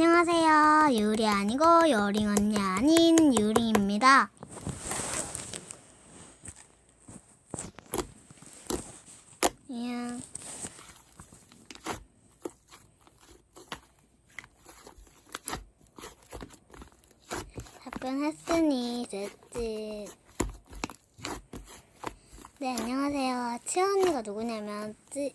안녕하세요. 유리 아니고 여링 언니 아닌 유리입니다. 그냥 답변했으니 됐지. 네, 안녕하세요. 치아 언니가 누구냐면, 찌,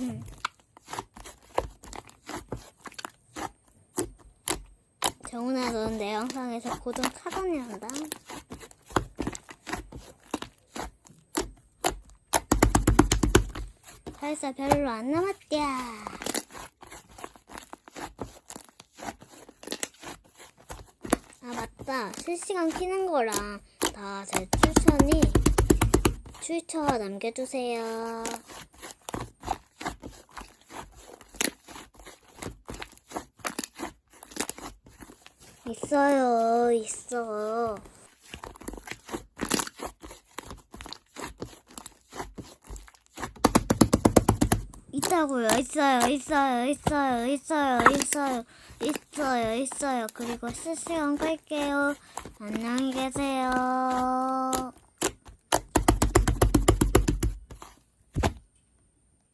정훈아, 넌 내 영상에서 고정 차단이란다. 벌써 별로 안 남았대야. 아, 맞다. 실시간 키는 거랑 다 제 추천이 트위터 남겨주세요. 있어요, 있어. 있다고요, 있어요, 있어요, 있어요, 있어요, 있어요, 있어요, 있어요. 그리고 실시간 끌게요. 안녕히 계세요.